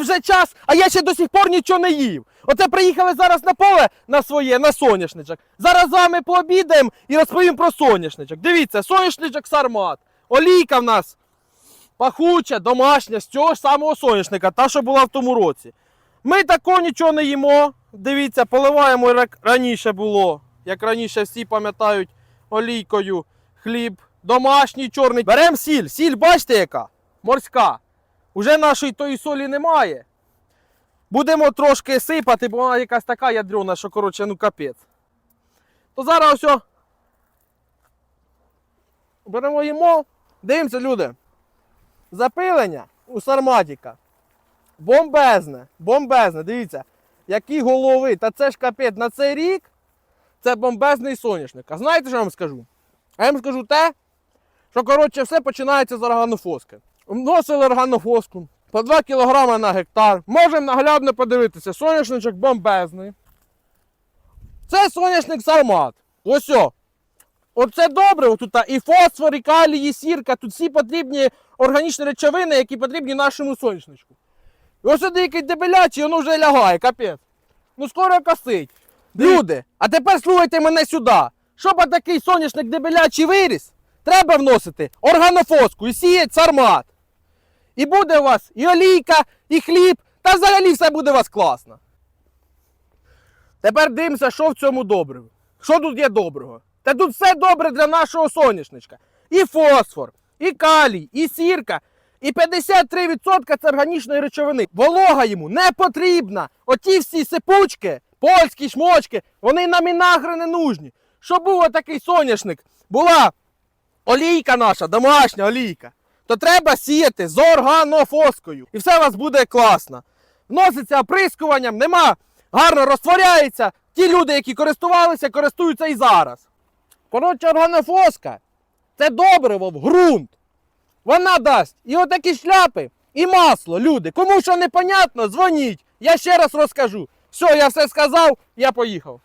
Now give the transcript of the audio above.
Вже час, а я ще до сих пор нічого не їв. Оце приїхали зараз на поле на своє, на соняшничок. Зараз з вами пообідаємо і розповім про соняшничок. Дивіться, соняшничок сармат. Олійка в нас пахуча, домашня, з цього ж самого соняшника, та, що була в тому році. Ми такого нічого не їмо. Дивіться, поливаємо як раніше було. Як раніше всі пам'ятають, олійкою, хліб, домашній чорний. Беремо сіль. Сіль, бачите, яка? Морська. Уже нашої тої солі немає. Будемо трошки сипати, бо вона якась така ядрена, що коротше, ну капець. То зараз ось. Беремо їмо. Дивимося, люди. Запилення у сарматіка. Бомбезне, бомбезне. Дивіться, які голови. Та це ж капець на цей рік це бомбезний соняшник. А знаєте, що я вам скажу? А я вам скажу те, що коротше все починається з органофоски. Вносили органофоску по 2 кг на гектар. Можемо наглядно подивитися. Соняшничок бомбезний. Це соняшник сармат. Ось о. Оце добре, тут і фосфор, і калій, і сірка. Тут всі потрібні органічні речовини, які потрібні нашому соняшничку. І ось сюди який дебелячий, воно вже лягає, капець. Ну скоро косить. Люди, а тепер слухайте мене сюди. Щоб такий соняшник дебелячий виріс, треба вносити органофоску і сіять сармат. І буде у вас і олійка, і хліб, та взагалі все буде у вас класно. Тепер дивимося, що в цьому добре. Що тут є доброго? Та тут все добре для нашого соняшничка. І фосфор, і калій, і сірка, і 53% це органічної речовини. Волога йому не потрібна. Оті всі сипучки, польські шмочки, вони нам і нахрен не нужні. Щоб був такий соняшник, була олійка наша, домашня олійка, то треба сіяти з органофоскою. І все у вас буде класно. Вноситься оприскуванням, нема, гарно розтворяється. Ті люди, які користувалися, користуються і зараз. Коротше, органофоска це добриво в ґрунт. Вона дасть і отакі шляпи, і масло, люди. Кому що непонятно, дзвоніть. Я ще раз розкажу. Все, я все сказав, я поїхав.